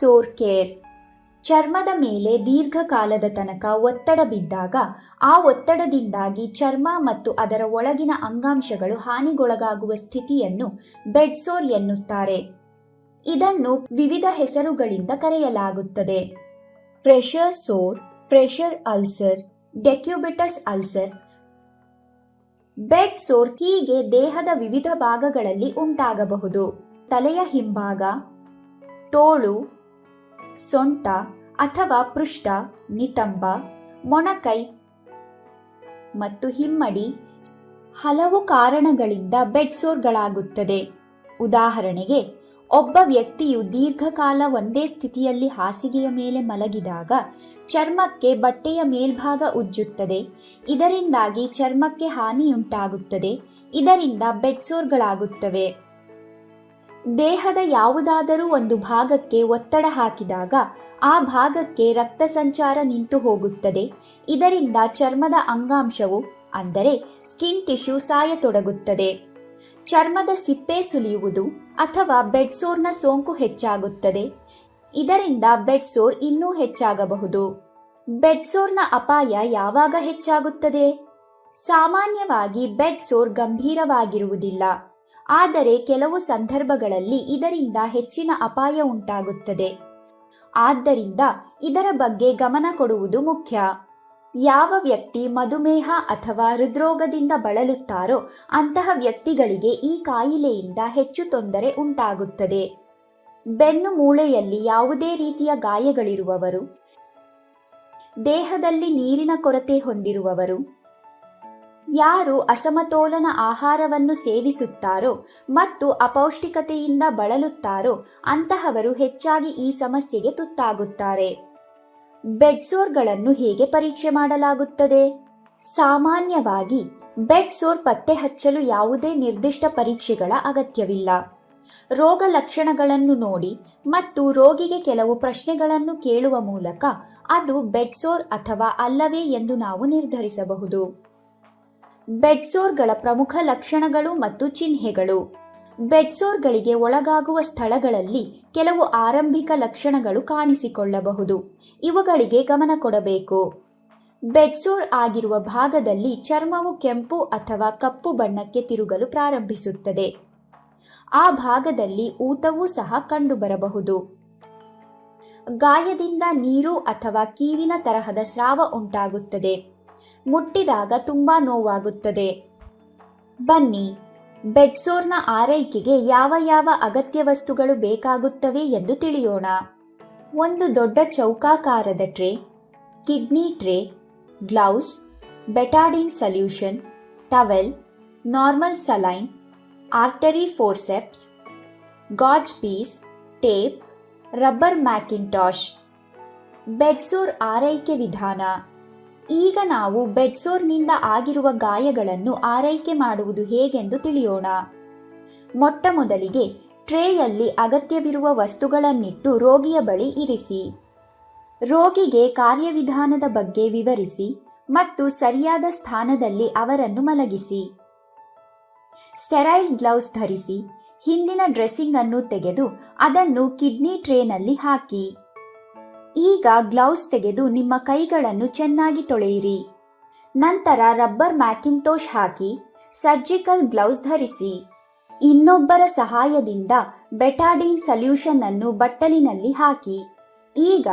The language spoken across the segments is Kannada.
ಸೋರ್ ಕೇರ್ ಚರ್ಮದ ಮೇಲೆ ದೀರ್ಘಕಾಲದ ತನಕ ಒತ್ತಡ ಬಿದ್ದಾಗ, ಆ ಒತ್ತಡದಿಂದಾಗಿ ಚರ್ಮ ಮತ್ತು ಅದರ ಒಳಗಿನ ಅಂಗಾಂಶಗಳು ಹಾನಿಗೊಳಗಾಗುವ ಸ್ಥಿತಿಯನ್ನು ಬೆಡ್ ಸೋರ್ ಎನ್ನುತ್ತಾರೆ. ಇದನ್ನು ವಿವಿಧ ಹೆಸರುಗಳಿಂದ ಕರೆಯಲಾಗುತ್ತದೆ. Pressure sore, pressure ulcer, decubitus ulcer. Bed sore ಹೀಗೆ ದೇಹದ ವಿವಿಧ ಭಾಗಗಳಲ್ಲಿ ಉಂಟಾಗಬಹುದು. ತಲೆಯ ಹಿಂಭಾಗ, ತೋಳು ಸೊಂಟ ಅಥವಾ ಪೃಷ್ಠ, ನಿತಂಬ, ಮೊಣಕೈ ಮತ್ತು ಹಿಮ್ಮಡಿ ಹಲವು ಕಾರಣಗಳಿಂದ ಬೆಡ್ಸೋರ್ಗಳಾಗುತ್ತದೆ ಉದಾಹರಣೆಗೆ, ಒಬ್ಬ ವ್ಯಕ್ತಿಯು ದೀರ್ಘಕಾಲ ಒಂದೇ ಸ್ಥಿತಿಯಲ್ಲಿ ಹಾಸಿಗೆಯ ಮೇಲೆ ಮಲಗಿದಾಗ ಚರ್ಮಕ್ಕೆ ಬಟ್ಟೆಯ ಮೇಲ್ಭಾಗ ಉಜ್ಜುತ್ತದೆ. ಇದರಿಂದಾಗಿ ಚರ್ಮಕ್ಕೆ ಹಾನಿಯುಂಟಾಗುತ್ತದೆ. ಇದರಿಂದ ಬೆಡ್ ಸೋರ್ಗಳಾಗುತ್ತವೆ. ದೇಹದ ಯಾವುದಾದರೂ ಒಂದು ಭಾಗಕ್ಕೆ ಒತ್ತಡ ಹಾಕಿದಾಗ ಆ ಭಾಗಕ್ಕೆ ರಕ್ತ ಸಂಚಾರ ನಿಂತು ಹೋಗುತ್ತದೆ. ಇದರಿಂದ ಚರ್ಮದ ಅಂಗಾಂಶವು, ಅಂದರೆ ಸ್ಕಿನ್ ಟಿಶ್ಯೂ ಸಾಯತೊಡಗುತ್ತದೆ. ಚರ್ಮದ ಸಿಪ್ಪೆ ಸುಲಿಯುವುದು ಅಥವಾ ಬೆಡ್ ಸೋರ್ನ ಸೋಂಕು ಹೆಚ್ಚಾಗುತ್ತದೆ. ಇದರಿಂದ ಬೆಡ್ ಸೋರ್ ಇನ್ನೂ ಹೆಚ್ಚಾಗಬಹುದು. ಬೆಡ್ ಸೋರ್ನ ಅಪಾಯ ಯಾವಾಗ ಹೆಚ್ಚಾಗುತ್ತದೆ? ಸಾಮಾನ್ಯವಾಗಿ ಬೆಡ್ ಸೋರ್ ಗಂಭೀರವಾಗಿರುವುದಿಲ್ಲ. ಆದರೆ ಕೆಲವು ಸಂದರ್ಭಗಳಲ್ಲಿ ಇದರಿಂದ ಹೆಚ್ಚಿನ ಅಪಾಯ ಉಂಟಾಗುತ್ತದೆ. ಆದ್ದರಿಂದ ಇದರ ಬಗ್ಗೆ ಗಮನ ಕೊಡುವುದು ಮುಖ್ಯ. ಯಾವ ವ್ಯಕ್ತಿ ಮಧುಮೇಹ ಅಥವಾ ಹೃದ್ರೋಗದಿಂದ ಬಳಲುತ್ತಾರೋ ಅಂತಹ ವ್ಯಕ್ತಿಗಳಿಗೆ ಈ ಕಾಯಿಲೆಯಿಂದ ಹೆಚ್ಚು ತೊಂದರೆ ಉಂಟಾಗುತ್ತದೆ. ಬೆನ್ನು ಮೂಳೆಯಲ್ಲಿ ಯಾವುದೇ ರೀತಿಯ ಗಾಯಗಳಿರುವವರು, ದೇಹದಲ್ಲಿ ನೀರಿನ ಕೊರತೆ ಹೊಂದಿರುವವರು ಯಾರು ಅಸಮತೋಲನ ಆಹಾರವನ್ನು ಸೇವಿಸುತ್ತಾರೋ ಮತ್ತು ಅಪೌಷ್ಟಿಕತೆಯಿಂದ ಬಳಲುತ್ತಾರೋ ಅಂತಹವರು ಹೆಚ್ಚಾಗಿ ಈ ಸಮಸ್ಯೆಗೆ ತುತ್ತಾಗುತ್ತಾರೆ. ಬೆಡ್ಸೋರ್ಗಳನ್ನು ಹೇಗೆ ಪರೀಕ್ಷೆ ಮಾಡಲಾಗುತ್ತದೆ? ಸಾಮಾನ್ಯವಾಗಿ ಬೆಡ್ ಸೋರ್ ಪತ್ತೆ ಹಚ್ಚಲು ಯಾವುದೇ ನಿರ್ದಿಷ್ಟ ಪರೀಕ್ಷೆಗಳ ಅಗತ್ಯವಿಲ್ಲ. ರೋಗ ಲಕ್ಷಣಗಳನ್ನು ನೋಡಿ ಮತ್ತು ರೋಗಿಗೆ ಕೆಲವು ಪ್ರಶ್ನೆಗಳನ್ನು ಕೇಳುವ ಮೂಲಕ ಅದು ಬೆಡ್ಸೋರ್ ಅಥವಾ ಅಲ್ಲವೇ ಎಂದು ನಾವು ನಿರ್ಧರಿಸಬಹುದು. ಬೆಡ್ಸೋರ್ಗಳ ಪ್ರಮುಖ ಲಕ್ಷಣಗಳು ಮತ್ತು ಚಿಹ್ನೆಗಳು. ಬೆಡ್ಸೋರ್ಗಳಿಗೆ ಒಳಗಾಗುವ ಸ್ಥಳಗಳಲ್ಲಿ ಕೆಲವು ಆರಂಭಿಕ ಲಕ್ಷಣಗಳು ಕಾಣಿಸಿಕೊಳ್ಳಬಹುದು. ಇವುಗಳಿಗೆ ಗಮನ ಕೊಡಬೇಕು. ಬೆಡ್ಸೋರ್ ಆಗಿರುವ ಭಾಗದಲ್ಲಿ ಚರ್ಮವು ಕೆಂಪು ಅಥವಾ ಕಪ್ಪು ಬಣ್ಣಕ್ಕೆ ತಿರುಗಲು ಪ್ರಾರಂಭಿಸುತ್ತದೆ. ಆ ಭಾಗದಲ್ಲಿ ಊತವೂ ಸಹ ಕಂಡುಬರಬಹುದು. ಗಾಯದಿಂದ ನೀರು ಅಥವಾ ಕೀವಿನ ತರಹದ ಸ್ರಾವ ಉಂಟಾಗುತ್ತದೆ. ಮುಟ್ಟಿದಾಗ ತುಂಬಾ ನೋವಾಗುತ್ತದೆ. ಬನ್ನಿ, ಬೆಡ್ಸೋರ್ನ ಆರೈಕೆಗೆ ಯಾವ ಯಾವ ಅಗತ್ಯ ವಸ್ತುಗಳು ಬೇಕಾಗುತ್ತವೆ ಎಂದು ತಿಳಿಯೋಣ. ಒಂದು ದೊಡ್ಡ ಚೌಕಾಕಾರದ tray, kidney tray, gloves, Betadine solution, towel, normal saline, artery forceps, gauze piece, tape, rubber mackintosh bedsore ಆರೈಕೆ ವಿಧಾನ. ಈಗ ನಾವು ಬೆಡ್ಸೋರ್ನಿಂದ ಆಗಿರುವ ಗಾಯಗಳನ್ನು ಆರೈಕೆ ಮಾಡುವುದು ಹೇಗೆಂದು ತಿಳಿಯೋಣ. ಮೊಟ್ಟ ಮೊದಲಿಗೆ ಟ್ರೇಯಲ್ಲಿ ಅಗತ್ಯವಿರುವ ವಸ್ತುಗಳನ್ನಿಟ್ಟು ರೋಗಿಯ ಬಳಿ ಇರಿಸಿ. ರೋಗಿಗೆ ಕಾರ್ಯವಿಧಾನದ ಬಗ್ಗೆ ವಿವರಿಸಿ ಮತ್ತು ಸರಿಯಾದ ಸ್ಥಾನದಲ್ಲಿ ಅವರನ್ನು ಮಲಗಿಸಿ. ಸ್ಟೆರೈಲ್ ಗ್ಲೌಸ್ ಧರಿಸಿ ಹಿಂದಿನ ಡ್ರೆಸ್ಸಿಂಗ್ ಅನ್ನು ತೆಗೆದು ಅದನ್ನು ಕಿಡ್ನಿ ಟ್ರೇನಲ್ಲಿ ಹಾಕಿ. ಈಗ ಗ್ಲೌಸ್ ತೆಗೆದು ನಿಮ್ಮ ಕೈಗಳನ್ನು ಚೆನ್ನಾಗಿ ತೊಳೆಯಿರಿ. ನಂತರ ರಬ್ಬರ್ ಮ್ಯಾಕಿಂತೋಷ್ ಹಾಕಿ ಸರ್ಜಿಕಲ್ ಗ್ಲೌಸ್ ಧರಿಸಿ. ಇನ್ನೊಬ್ಬರ ಸಹಾಯದಿಂದ ಬೆಟಾಡಿನ್ ಸಲ್ಯೂಷನ್ ಅನ್ನು ಬಟ್ಟಲಿನಲ್ಲಿ ಹಾಕಿ. ಈಗ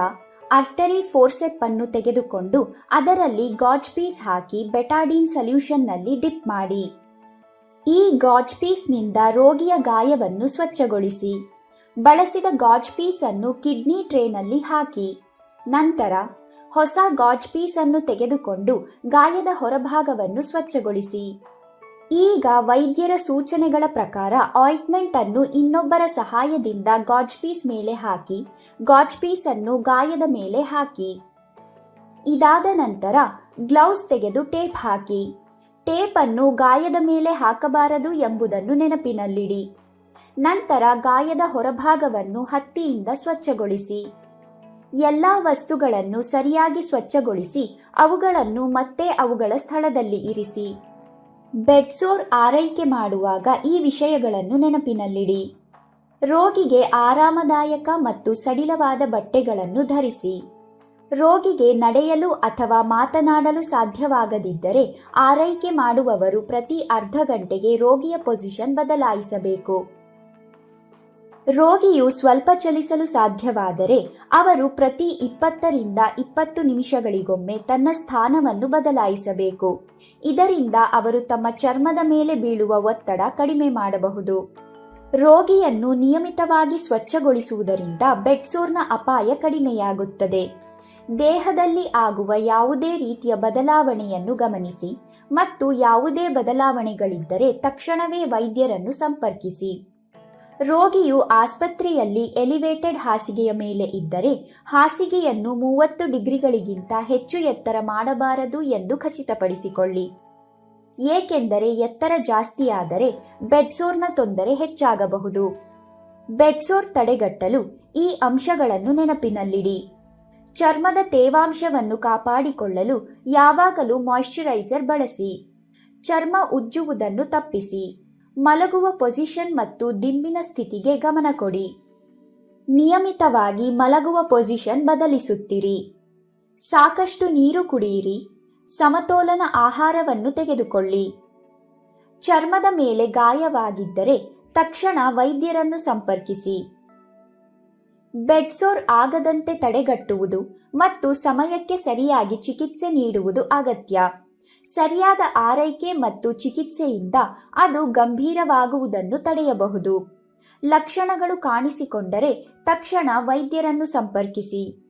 ಅರ್ಟರಿ ಫೋರ್ಸೆಪ್ ಅನ್ನು ತೆಗೆದುಕೊಂಡು ಅದರಲ್ಲಿ ಗಾಜ್ ಪೀಸ್ ಹಾಕಿ ಬೆಟಾಡಿನ್ ಸಲ್ಯೂಷನ್ನಲ್ಲಿ ಡಿಪ್ ಮಾಡಿ. ಈ ಗಾಜ್ ಪೀಸ್ನಿಂದ ರೋಗಿಯ ಗಾಯವನ್ನು ಸ್ವಚ್ಛಗೊಳಿಸಿ. ಬಳಸಿದ ಗಾಜ್ ಪೀಸ್ ಅನ್ನು ಕಿಡ್ನಿ ಟ್ರೇನಲ್ಲಿ ಹಾಕಿ. ನಂತರ ಹೊಸ ಗಾಜ್ ಪೀಸ್ ಅನ್ನು ತೆಗೆದುಕೊಂಡು ಗಾಯದ ಹೊರಭಾಗವನ್ನು ಸ್ವಚ್ಛಗೊಳಿಸಿ. ಈಗ ವೈದ್ಯರ ಸೂಚನೆಗಳ ಪ್ರಕಾರ ಆಯಿಂಟ್ಮೆಂಟ್ ಅನ್ನು ಇನ್ನೊಬ್ಬರ ಸಹಾಯದಿಂದ ಗಾಜ್ ಪೀಸ್ ಮೇಲೆ ಹಾಕಿ, ಗಾಜ್ ಪೀಸ್ ಅನ್ನು ಗಾಯದ ಮೇಲೆ ಹಾಕಿ. ಇದಾದ ನಂತರ ಗ್ಲೌಸ್ ತೆಗೆದು ಟೇಪ್ ಹಾಕಿ. ಟೇಪ್ ಅನ್ನು ಗಾಯದ ಮೇಲೆ ಹಾಕಬಾರದು ಎಂಬುದನ್ನು ನೆನಪಿನಲ್ಲಿಡಿ. ನಂತರ ಗಾಯದ ಹೊರಭಾಗವನ್ನು ಹತ್ತಿಯಿಂದ ಸ್ವಚ್ಛಗೊಳಿಸಿ. ಎಲ್ಲಾ ವಸ್ತುಗಳನ್ನು ಸರಿಯಾಗಿ ಸ್ವಚ್ಛಗೊಳಿಸಿ, ಅವುಗಳನ್ನು ಮತ್ತೆ ಅವುಗಳ ಸ್ಥಳದಲ್ಲಿ ಇರಿಸಿ. ಬೆಡ್ಸೋರ್ ಆರೈಕೆ ಮಾಡುವಾಗ ಈ ವಿಷಯಗಳನ್ನು ನೆನಪಿನಲ್ಲಿಡಿ. ರೋಗಿಗೆ ಆರಾಮದಾಯಕ ಮತ್ತು ಸಡಿಲವಾದ ಬಟ್ಟೆಗಳನ್ನು ಧರಿಸಿ. ರೋಗಿಗೆ ನಡೆಯಲು ಅಥವಾ ಮಾತನಾಡಲು ಸಾಧ್ಯವಾಗದಿದ್ದರೆ ಆರೈಕೆ ಮಾಡುವವರು ಪ್ರತಿ ಅರ್ಧ ಗಂಟೆಗೆ ರೋಗಿಯ ಪೊಸಿಷನ್ ಬದಲಾಯಿಸಬೇಕು. ರೋಗಿಯು ಸ್ವಲ್ಪ ಚಲಿಸಲು ಸಾಧ್ಯವಾದರೆ ಅವರು ಪ್ರತಿ ಇಪ್ಪತ್ತರಿಂದ ಇಪ್ಪತ್ತು ನಿಮಿಷಗಳಿಗೊಮ್ಮೆ ತನ್ನ ಸ್ಥಾನವನ್ನು ಬದಲಾಯಿಸಬೇಕು. ಇದರಿಂದ ಅವರು ತಮ್ಮ ಚರ್ಮದ ಮೇಲೆ ಬೀಳುವ ಒತ್ತಡ ಕಡಿಮೆ ಮಾಡಬಹುದು. ರೋಗಿಯನ್ನು ನಿಯಮಿತವಾಗಿ ಸ್ವಚ್ಛಗೊಳಿಸುವುದರಿಂದ ಬೆಡ್ಸೋರ್ನ ಅಪಾಯ ಕಡಿಮೆಯಾಗುತ್ತದೆ. ದೇಹದಲ್ಲಿ ಆಗುವ ಯಾವುದೇ ರೀತಿಯ ಬದಲಾವಣೆಯನ್ನು ಗಮನಿಸಿ ಮತ್ತು ಯಾವುದೇ ಬದಲಾವಣೆಗಳಿದ್ದರೆ ತಕ್ಷಣವೇ ವೈದ್ಯರನ್ನು ಸಂಪರ್ಕಿಸಿ. ರೋಗಿಯು ಆಸ್ಪತ್ರೆಯಲ್ಲಿ ಎಲಿವೇಟೆಡ್ ಹಾಸಿಗೆಯ ಮೇಲೆ ಇದ್ದರೆ ಹಾಸಿಗೆಯನ್ನು ಮೂವತ್ತು ಡಿಗ್ರಿಗಳಿಗಿಂತ ಹೆಚ್ಚು ಎತ್ತರ ಮಾಡಬಾರದು ಎಂದು ಖಚಿತಪಡಿಸಿಕೊಳ್ಳಿ. ಏಕೆಂದರೆ ಎತ್ತರ ಜಾಸ್ತಿಯಾದರೆ ಬೆಡ್ಸೋರ್ನ ತೊಂದರೆ ಹೆಚ್ಚಾಗಬಹುದು. ಬೆಡ್ಸೋರ್ ತಡೆಗಟ್ಟಲು ಈ ಅಂಶಗಳನ್ನು ನೆನಪಿನಲ್ಲಿಡಿ. ಚರ್ಮದ ತೇವಾಂಶವನ್ನು ಕಾಪಾಡಿಕೊಳ್ಳಲು ಯಾವಾಗಲೂ ಮಾಯಿಶ್ಚರೈಸರ್ ಬಳಸಿ. ಚರ್ಮ ಉಜ್ಜುವುದನ್ನು ತಪ್ಪಿಸಿ. ಮಲಗುವ ಪೊಸಿಷನ್ ಮತ್ತು ದಿಂಬಿನ ಸ್ಥಿತಿಗೆ ಗಮನ ಕೊಡಿ. ನಿಯಮಿತವಾಗಿ ಮಲಗುವ ಪೊಸಿಷನ್ ಬದಲಿಸುತ್ತಿರಿ. ಸಾಕಷ್ಟು ನೀರು ಕುಡಿಯಿರಿ. ಸಮತೋಲನ ಆಹಾರವನ್ನು ತೆಗೆದುಕೊಳ್ಳಿ. ಚರ್ಮದ ಮೇಲೆ ಗಾಯವಾಗಿದ್ದರೆ ತಕ್ಷಣ ವೈದ್ಯರನ್ನು ಸಂಪರ್ಕಿಸಿ. ಬೆಡ್ಸೋರ್ ಆಗದಂತೆ ತಡೆಗಟ್ಟುವುದು ಮತ್ತು ಸಮಯಕ್ಕೆ ಸರಿಯಾಗಿ ಚಿಕಿತ್ಸೆ ನೀಡುವುದು ಅಗತ್ಯ. ಸರಿಯಾದ ಆರೈಕೆ ಮತ್ತು ಚಿಕಿತ್ಸೆಯಿಂದ ಅದು ಗಂಭೀರವಾಗುವುದನ್ನು ತಡೆಯಬಹುದು. ಲಕ್ಷಣಗಳು ಕಾಣಿಸಿಕೊಂಡರೆ ತಕ್ಷಣ ವೈದ್ಯರನ್ನು ಸಂಪರ್ಕಿಸಿ.